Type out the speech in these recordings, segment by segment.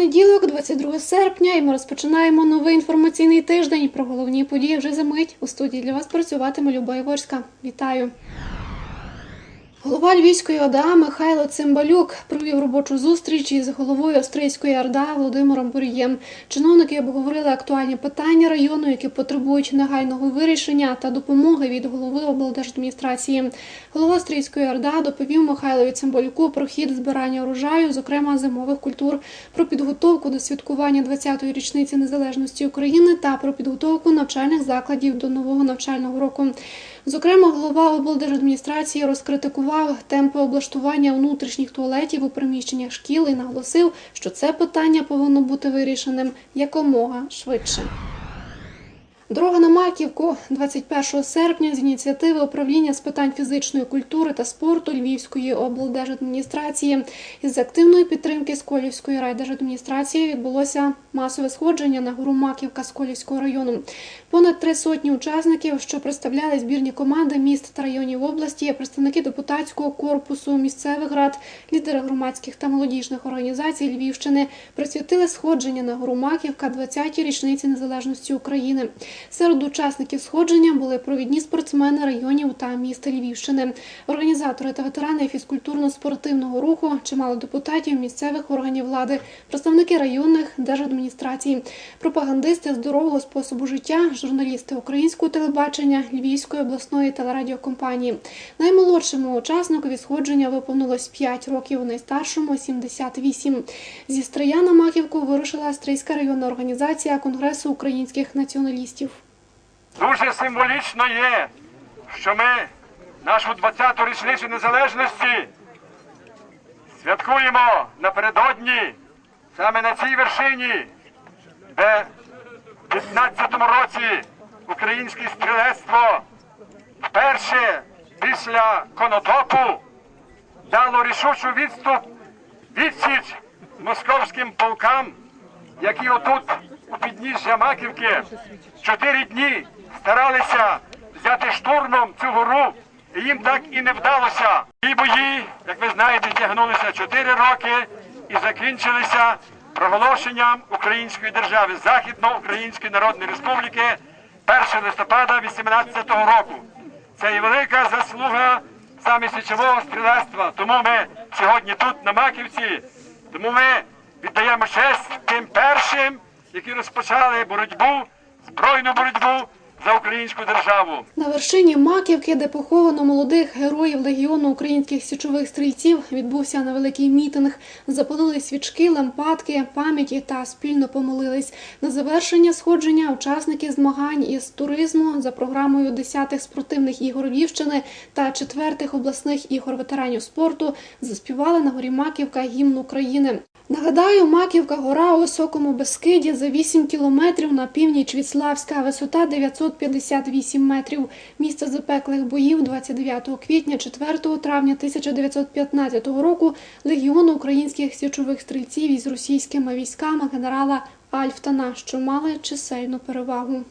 Понеділок, 22 серпня, і ми розпочинаємо новий інформаційний тиждень. Про головні події вже за мить. У студії для вас працюватиме Люба Єворська. Вітаю. Голова Львівської ОДА Михайло Цимбалюк провів робочу зустріч із головою австрійської ОРДА Володимиром Бур'єм. Чиновники обговорили актуальні питання району, які потребують негайного вирішення та допомоги від голови облдержадміністрації. Голова австрійської ОРДА доповів Михайлові Цимбалюку про хід збирання урожаю, зокрема зимових культур, про підготовку до святкування 20-ї річниці незалежності України та про підготовку навчальних закладів до нового навчального року. Зокрема, голова облдержадміністрації розкритикував темпи облаштування внутрішніх туалетів у приміщеннях шкіл і наголосив, що це питання повинно бути вирішеним якомога швидше. Дорога на Маківку 21 серпня з ініціативи управління з питань фізичної культури та спорту Львівської облдержадміністрації із активної підтримки Сколівської райдержадміністрації відбулося масове сходження на гору Маківка Сколівського району. Понад три сотні учасників, що представляли збірні команди міст та районів області, представники депутатського корпусу, місцевих рад, лідери громадських та молодіжних організацій Львівщини присвятили сходження на гору Маківка 20-й річниці незалежності України. Серед учасників сходження були провідні спортсмени районів та міста Львівщини, організатори та ветерани фізкультурно-спортивного руху, чимало депутатів місцевих органів влади, представники районних держадміністрацій, пропагандисти здорового способу життя, журналісти українського телебачення Львівської обласної телерадіокомпанії. Наймолодшому учасникові сходження виповнилось 5 років, найстаршому 78. Зі Стрия на Маківку вирушила Австрійська районна організація Конгресу українських націоналістів. Дуже символічно є, що ми нашу 20-ту річницю незалежності святкуємо напередодні саме на цій вершині, де в 15-му році українське стрілецтво вперше після конотопу дало рішучу відступ відсіч московським полкам, які отут у підніжжя Маківки чотири дні старалися взяти штурмом цю гору, і їм так і не вдалося. Ті бої, як ви знаєте, тягнулися чотири роки і закінчилися проголошенням української держави Західноукраїнської Народної Республіки 1 листопада 18 року. Це і велика заслуга саме січового стрілецтва. Тому ми сьогодні тут, на Маківці, тому ми віддаємо честь тим першим, які розпочали боротьбу, збройну боротьбу за українську державу. На вершині Маківки, де поховано молодих героїв легіону українських січових стрільців, відбувся невеликий мітинг. Запалили свічки, лампадки, пам'яті та спільно помолились. На завершення сходження учасники змагань із туризму за програмою 10-х спортивних ігор Львівщини та 4-х обласних ігор ветеранів спорту заспівали на горі Маківка гімн України. Нагадаю, Маківка гора у високому Бескиді за 8 кілометрів на північ від Славська, висота 958 метрів. Місце запеклих боїв 29 квітня 4 травня 1915 року легіону українських січових стрільців із російськими військами генерала Альфтана, що мали чисельну перевагу.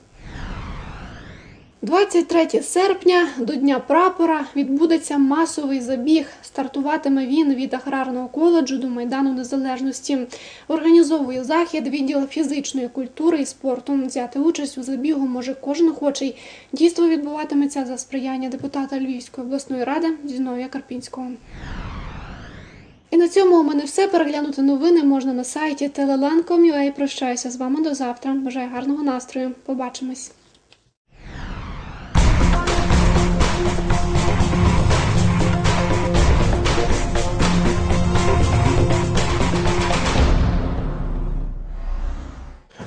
23 серпня до Дня прапора відбудеться масовий забіг. Стартуватиме він від аграрного коледжу до Майдану Незалежності. Організовує захід відділ фізичної культури і спорту. Взяти участь у забігу може кожен охочий. Дійство відбуватиметься за сприяння депутата Львівської обласної ради Зіновія Карпінського. І на цьому у мене все. Переглянути новини можна на сайті telelan.com.ua. Прощаюся з вами до завтра. Бажаю гарного настрою. Побачимось.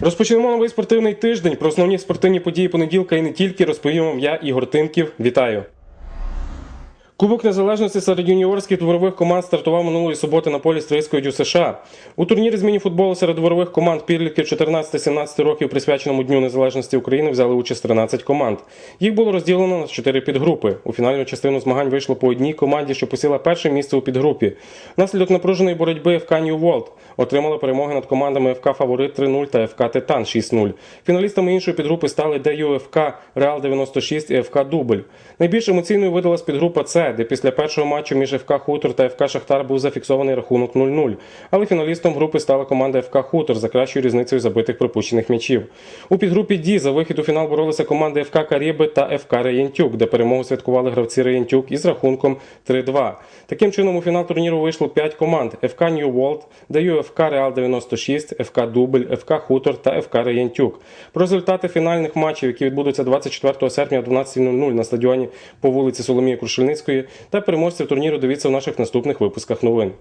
Розпочнемо новий спортивний тиждень. Про основні спортивні події понеділка і не тільки розповім я, Ігор Тимків. Вітаю! Кубок незалежності серед юніорських дворових команд стартував минулої суботи на полі Стрийської дю США. У турнірі з міні-футболу серед дворових команд підлітків 14-17 років, присвяченому Дню Незалежності України, взяли участь 13 команд. Їх було розділено на 4 підгрупи. У фінальну частину змагань вийшло по одній команді, що посіла перше місце у підгрупі. Внаслідок напруженої боротьби ФК Нью Волт отримала перемоги над командами ФК Фаворит 3-0 та ФК Титан 6-0. Фіналістами іншої підгрупи стали ДЮФК Реал 96 і ФК Дубль. Найбільш емоційною видалась підгрупа Б, де після першого матчу між ФК Хутор та ФК Шахтар був зафіксований рахунок 0-0. Але фіналістом групи стала команда ФК Хутор за кращою різницею забитих пропущених м'ячів. У підгрупі Ді за вихід у фінал боролися команди ФК Каріби та ФК Реєнтюк, де перемогу святкували гравці Реєнтюк із рахунком 3-2. Таким чином, у фінал турніру вийшло 5 команд: ФК Нью Волд, ДЮ ФК Реал 96, ФК Дубль, ФК Хутор та ФК Реєнтюк. Про результати фінальних матчів, які відбудуться 24 серпня о 12.00 на стадіоні по вулиці Соломії Крушельницької, та переможців турніру дивіться в наших наступних випусках новин.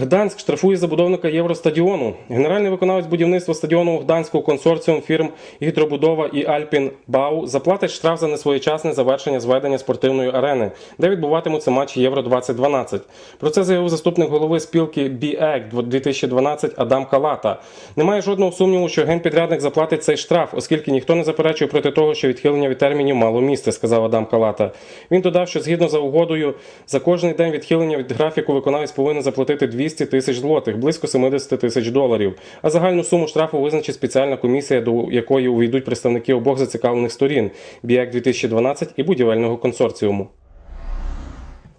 Гданськ штрафує забудовника Євростадіону. Генеральний виконавець будівництва стадіону Гданського консорціум фірм Гідробудова і Альпін Бау заплатить штраф за несвоєчасне завершення зведення спортивної арени, де відбуватимуться матчі Євро 2012. Про це заявив заступник голови спілки BEC 2012 Адам Калата. Немає жодного сумніву, що генпідрядник заплатить цей штраф, оскільки ніхто не заперечує проти того, що відхилення від термінів мало місце, сказав Адам Калата. Він додав, що згідно за угодою, за кожний день відхилення від графіку виконавець повинен заплатити 200 тисяч злотих, близько 70 тисяч доларів. А загальну суму штрафу визначить спеціальна комісія, до якої увійдуть представники обох зацікавлених сторін БІЕК 2012 і будівельного консорціуму.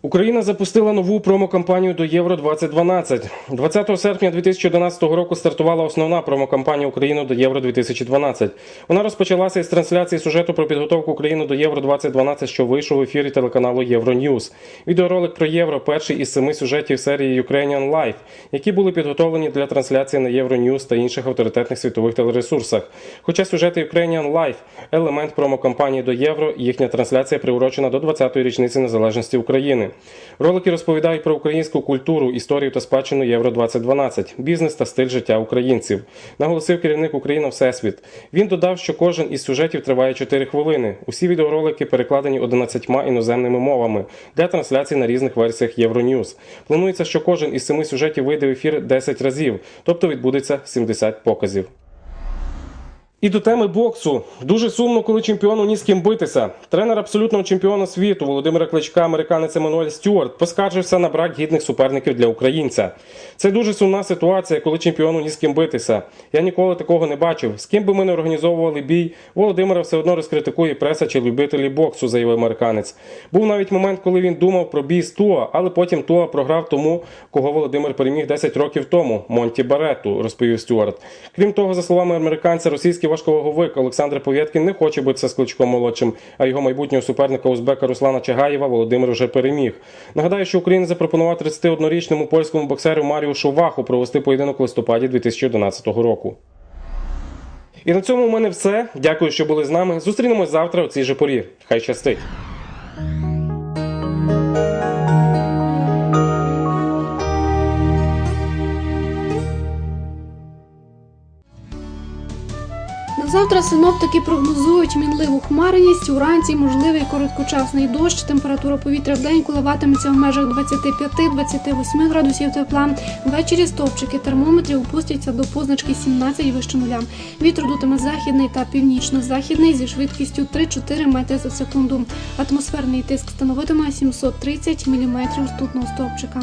Україна запустила нову промокампанію до Євро 2012. 20 серпня 2011 року стартувала основна промокампанія України до Євро 2012. Вона розпочалася із трансляції сюжету про підготовку України до Євро 2012, що вийшов в ефірі телеканалу Євроньюз. Відеоролик про євро перший із семи сюжетів серії Ukrainian Life, які були підготовлені для трансляції на Євроньюз та інших авторитетних світових телересурсах. Хоча сюжети Ukrainian Life – елемент промокампанії до Євро, їхня трансляція приурочена до 20-ї річниці незалежності України. Ролики розповідають про українську культуру, історію та спадщину Євро 2012 бізнес та стиль життя українців. Наголосив керівник Україна Всесвіт. Він додав, що кожен із сюжетів триває 4 хвилини. Усі відеоролики перекладені 11 іноземними мовами для трансляції на різних версіях Євроньюз. Планується, що кожен із семи сюжетів вийде в ефір 10 разів, тобто відбудеться 70 показів. І до теми боксу дуже сумно, коли чемпіону ні з ким битися. Тренер абсолютного чемпіона світу Володимира Кличка, американець Еммануель Стюарт, поскаржився на брак гідних суперників для українця. Це дуже сумна ситуація, коли чемпіону ні з ким битися. Я ніколи такого не бачив. З ким би ми не організовували бій, Володимира все одно розкритикує преса чи любителі боксу, заявив американець. Був навіть момент, коли він думав про бій з Туа, але потім Туа програв тому, кого Володимир переміг 10 років тому Монті Баретту, розповів Стюарт. Крім того, за словами американця, російський важковаговик Олександр Повєткін не хоче битися з кличком молодшим, а його майбутнього суперника узбека Руслана Чагаєва Володимир вже переміг. Нагадаю, що Україна запропонував 31-річному польському боксеру Маріушу Ваху провести поєдинок у листопаді 2011 року. І на цьому у мене все. Дякую, що були з нами. Зустрінемось завтра у цій же порі. Хай щастить! Завтра синоптики прогнозують мінливу хмарність, уранці можливий короткочасний дощ. Температура повітря в день коливатиметься в межах 25-28 градусів тепла. Ввечері стовпчики термометрів опустяться до позначки 17 вище нуля. Вітер дутиме західний та північно-західний зі швидкістю 3-4 метри за секунду. Атмосферний тиск становитиме 730 мм ртутного стовпчика.